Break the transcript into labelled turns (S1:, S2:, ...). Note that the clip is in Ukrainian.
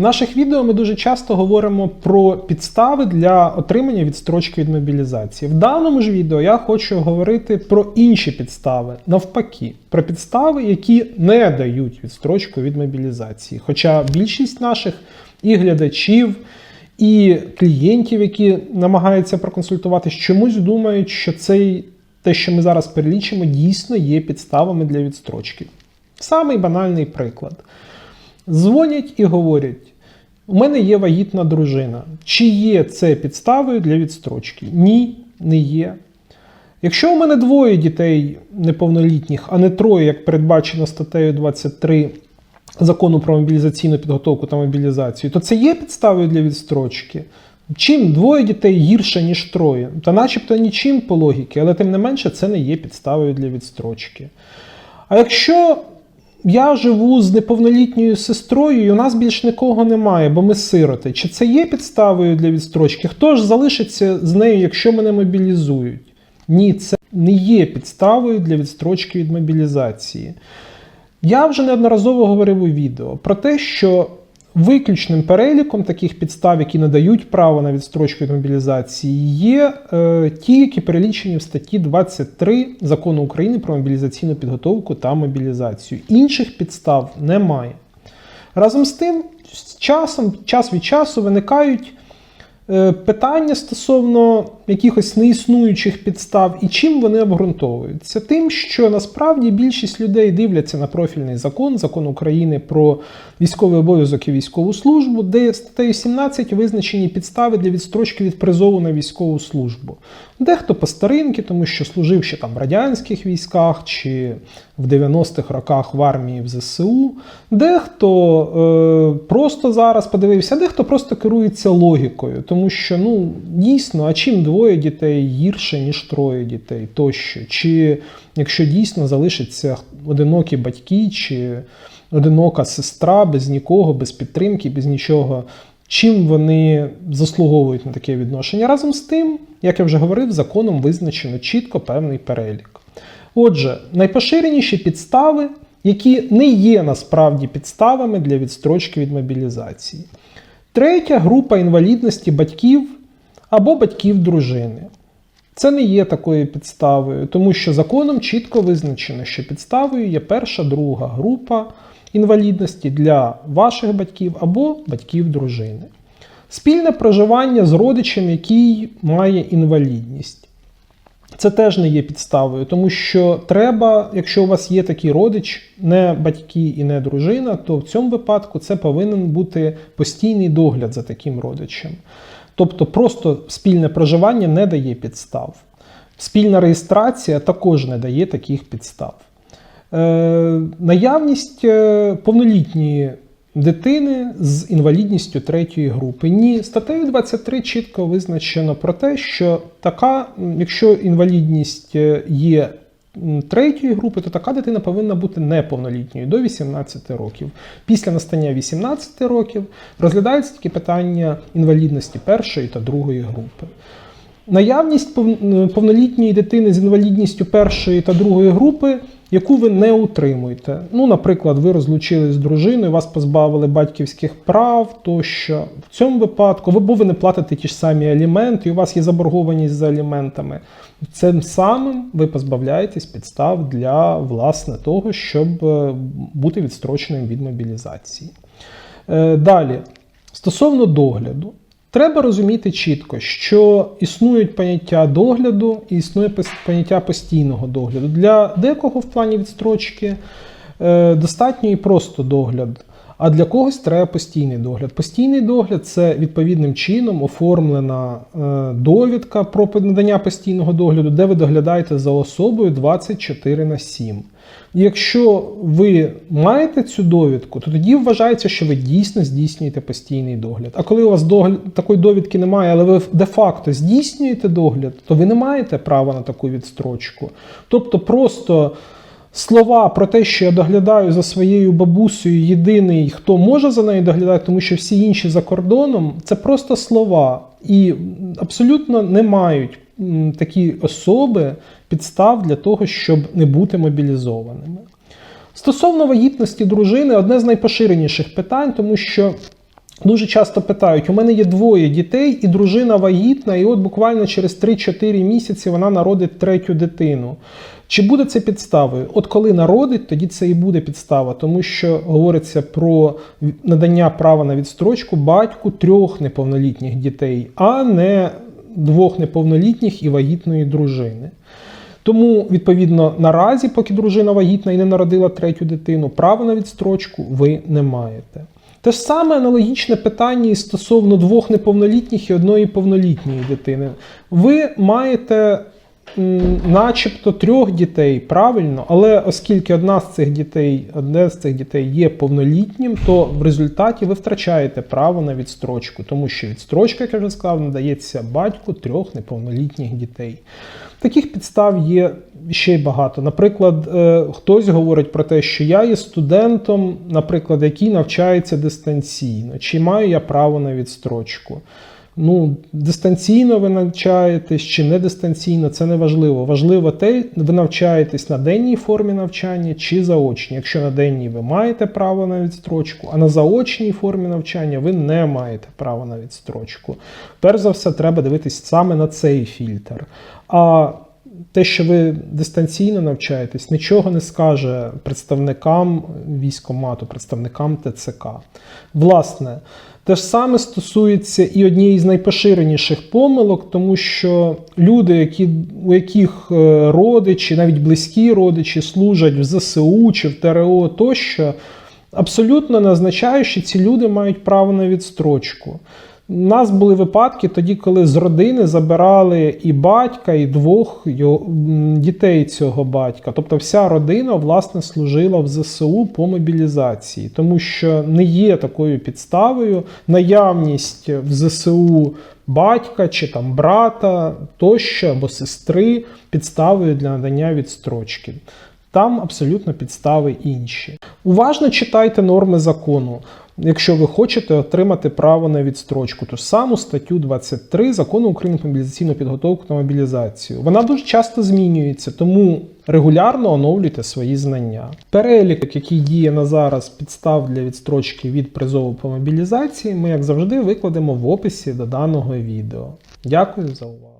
S1: В наших відео ми дуже часто говоримо про підстави для отримання відстрочки від мобілізації. В даному ж відео я хочу говорити про інші підстави, навпаки, про підстави, які не дають відстрочку від мобілізації. Хоча більшість наших і глядачів, і клієнтів, які намагаються проконсультуватись, чомусь думають, що цей те, що ми зараз перелічимо, дійсно є підставами для відстрочки. Самий банальний приклад. Дзвонять і говорять: у мене є вагітна дружина. Чи є це підставою для відстрочки? Ні, не є. Якщо у мене двоє дітей неповнолітніх, а не троє, як передбачено статтею 23 закону про мобілізаційну підготовку та мобілізацію, то це є підставою для відстрочки. Чим двоє дітей гірше, ніж троє? Та начебто нічим по логіки, але тим не менше це не є підставою для відстрочки. А якщо я живу з неповнолітньою сестрою, і у нас більш нікого немає, бо ми сироти. Чи це є підставою для відстрочки? Хто ж залишиться з нею, якщо мене мобілізують? Ні, це не є підставою для відстрочки від мобілізації. Я вже неодноразово говорив у відео про те, що виключним переліком таких підстав, які надають право на відстрочку від мобілізації, є е, ті, які перелічені в статті 23 закону України про мобілізаційну підготовку та мобілізацію. Інших підстав немає. Разом з тим, з часом, час від часу виникають питання стосовно якихось неіснуючих підстав і чим вони обґрунтовуються. Тим, що насправді більшість людей дивляться на профільний закон, закон України про військовий обов'язок і військову службу, де статтею 17 визначені підстави для відстрочки від призову на військову службу. Дехто по старинки, тому що служив ще там в радянських військах чи в 90-х роках в армії в ЗСУ, дехто е, просто зараз подивився, дехто просто керується логікою, тому що ну дійсно, а чим двоє дітей гірше, ніж троє дітей тощо? Чи якщо дійсно залишаться одинокі батьки, чи одинока сестра без нікого, без підтримки, без нічого. Чим вони заслуговують на таке відношення? Разом з тим, як я вже говорив, законом визначено чітко певний перелік. Отже, найпоширеніші підстави, які не є насправді підставами для відстрочки від мобілізації. Третя група інвалідності батьків або батьків дружини. Це не є такою підставою, тому що законом чітко визначено, що підставою є перша, друга група інвалідності для ваших батьків або батьків дружини. Спільне проживання з родичем, який має інвалідність. Це теж не є підставою, тому що треба, якщо у вас є такий родич, не батьки і не дружина, то в цьому випадку це повинен бути постійний догляд за таким родичем. Тобто просто спільне проживання не дає підстав. Спільна реєстрація також не дає таких підстав. Е, наявність е, повнолітньої дитини з інвалідністю третьої групи. Ні, статтею 23 чітко визначено про те, що така, якщо інвалідність е, є третьої групи, то така дитина повинна бути неповнолітньою до 18 років. Після настання 18 років розглядаються такі питання інвалідності першої та другої групи. Наявність повнолітньої дитини з інвалідністю першої та другої групи яку ви не утримуєте. Ну, наприклад, ви розлучились з дружиною, вас позбавили батьківських прав, тощо в цьому випадку, ви, бо ви не платите ті ж самі аліменти, і у вас є заборгованість за аліментами. Цим самим ви позбавляєтесь підстав для власне того, щоб е, бути відстроченим від мобілізації. Е, далі, стосовно догляду. Треба розуміти чітко, що існують поняття догляду і існує поняття постійного догляду. Для декого в плані відстрочки е, достатньо і просто догляд, а для когось треба постійний догляд. Постійний догляд це відповідним чином оформлена е, довідка про надання постійного догляду, де ви доглядаєте за особою 24 на 7. Якщо ви маєте цю довідку, то тоді вважається, що ви дійсно здійснюєте постійний догляд. А коли у вас догляд, такої довідки немає, але ви де-факто здійснюєте догляд, то ви не маєте права на таку відстрочку. Тобто просто. Слова про те, що я доглядаю за своєю бабусею, єдиний, хто може за нею доглядати, тому що всі інші за кордоном, це просто слова і абсолютно не мають такі особи підстав для того, щоб не бути мобілізованими. Стосовно вагітності дружини, одне з найпоширеніших питань, тому що Дуже часто питають: у мене є двоє дітей, і дружина вагітна, і от буквально через 3-4 місяці вона народить третю дитину. Чи буде це підставою? От коли народить, тоді це і буде підстава, тому що говориться про надання права на відстрочку батьку трьох неповнолітніх дітей, а не двох неповнолітніх і вагітної дружини. Тому, відповідно, наразі, поки дружина вагітна і не народила третю дитину, право на відстрочку ви не маєте. Те ж саме аналогічне питання і стосовно двох неповнолітніх і одної повнолітньої дитини. Ви маєте начебто трьох дітей, правильно, але оскільки одна з цих дітей, одне з цих дітей є повнолітнім, то в результаті ви втрачаєте право на відстрочку, тому що відстрочка, як я вже сказав, надається батьку трьох неповнолітніх дітей. Таких підстав є ще й багато. Наприклад, е, хтось говорить про те, що я є студентом, наприклад, який навчається дистанційно, чи маю я право на відстрочку. Ну, дистанційно ви навчаєтесь чи не дистанційно, це не важливо. Важливо те, ви навчаєтесь на денній формі навчання чи заочній. Якщо на денній ви маєте право на відстрочку, а на заочній формі навчання ви не маєте права на відстрочку. Перш за все, треба дивитись саме на цей фільтр. А те, що ви дистанційно навчаєтесь, нічого не скаже представникам військомату, представникам ТЦК. Власне, те ж саме стосується і однієї з найпоширеніших помилок, тому що люди, які, у яких е, родичі, навіть близькі родичі, служать в ЗСУ чи в ТРО тощо, абсолютно не означає, що ці люди мають право на відстрочку. У нас були випадки тоді, коли з родини забирали і батька, і двох дітей цього батька. Тобто вся родина власне служила в ЗСУ по мобілізації, тому що не є такою підставою наявність в ЗСУ батька чи там брата тощо або сестри підставою для надання відстрочки. Там абсолютно підстави інші. Уважно читайте норми закону, якщо ви хочете отримати право на відстрочку. Ту саму статтю 23 закону України про мобілізаційну підготовку та мобілізацію. Вона дуже часто змінюється, тому регулярно оновлюйте свої знання. Перелік, який діє на зараз підстав для відстрочки від призову по мобілізації, ми, як завжди, викладемо в описі до даного відео. Дякую за увагу.